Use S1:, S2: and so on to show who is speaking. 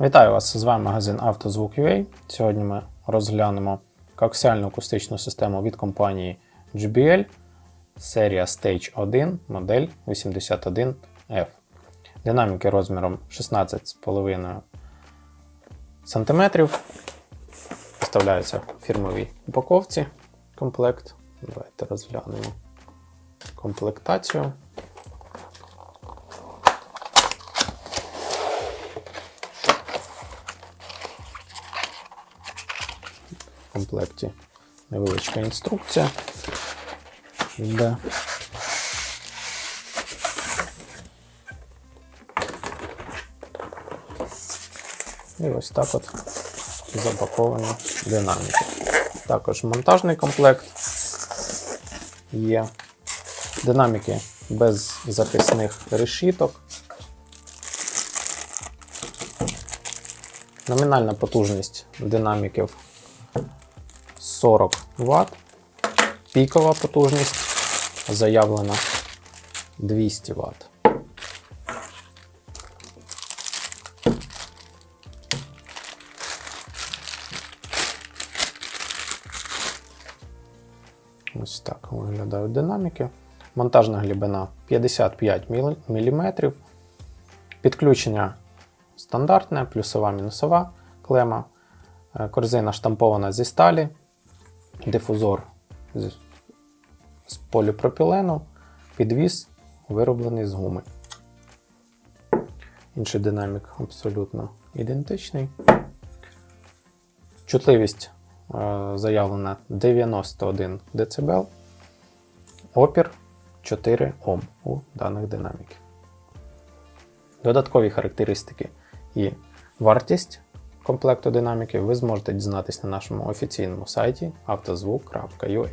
S1: Вітаю вас! З вами магазин «Автозвук.UA». Сьогодні ми розглянемо коаксіальну акустичну систему від компанії JBL, серія Stage 1, модель 81F. Динаміки розміром 16,5 см. Вставляються в фірмовій упаковці комплект. Давайте розглянемо комплектацію. Комплекті невеличка інструкція. Де І ось так от запаковані динаміки. Також монтажний комплект є. Динаміки без захисних решіток. Номінальна потужність динаміків 40 Вт. Пікова потужність заявлена 200 Вт. Ось так виглядають динаміки. Монтажна глибина 55 мм. Підключення стандартне, плюсова мінусова клема. Е, Корзина штампована зі сталі, дифузор з, поліпропілену, підвіс вироблений з гуми. Інший динамік абсолютно ідентичний. Чутливість е, заявлена 91 дБ. Опір 4 Ом у даних динаміків. Додаткові характеристики і вартість комплекту динаміки ви зможете дізнатися на нашому офіційному сайті автозвук.ua.